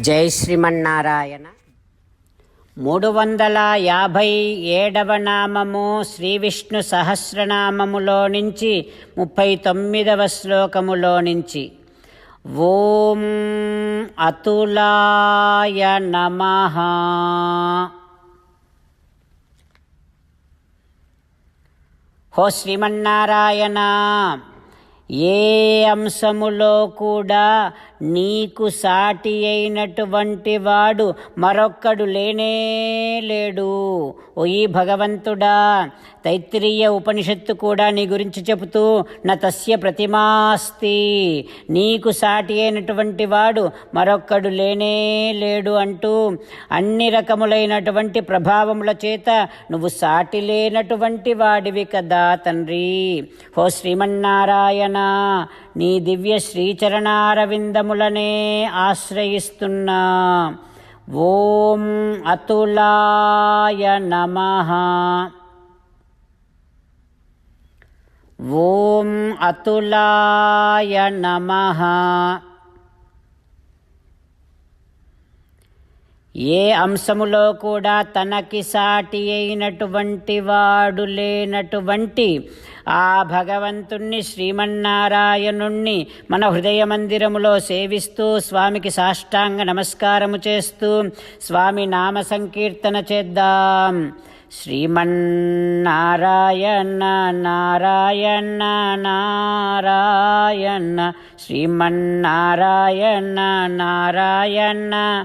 జై శ్రీమన్నారాయణ. మూడు వందల యాభై ఏడవ నామము శ్రీ విష్ణు సహస్రనామములో నుంచి ముప్పై తొమ్మిదవ శ్లోకములో నుంచి. ఓం అతులాయ నమ. హో శ్రీమన్నారాయణ. ఏ అంశములో కూడా నీకు సాటి అయినటువంటి వాడు మరొక్కడు లేనే లేడు. ఓయి భగవంతుడా తైత్రీయ ఉపనిషత్తు కూడా నీ గురించి చెబుతూ నా తస్య ప్రతిమాస్తి. నీకు సాటి అయినటువంటి వాడు మరొక్కడు లేనే లేడు అంటూ అన్ని రకములైనటువంటి ప్రభావముల చేత నువ్వు సాటి లేనటువంటి వాడివి కదా తండ్రి. ఓ శ్రీమన్నారాయణ నీ దివ్య శ్రీచరణారవిందములనే ఆశ్రయిస్తున్నా. ఓం అతులాయ నమః. ఓం అతులాయ నమః. ఏ అంశములో కూడా తనకి సాటి అయినటువంటి వాడు లేనటువంటి ఆ భగవంతుణ్ణి శ్రీమన్నారాయణుణ్ణి మన హృదయ మందిరములో సేవిస్తూ స్వామికి సాష్టాంగ నమస్కారము చేస్తూ స్వామి నామ సంకీర్తన చేద్దాం. శ్రీమన్నారాయణ నారాయణ నారాయణ శ్రీమన్నారాయణ నారాయణ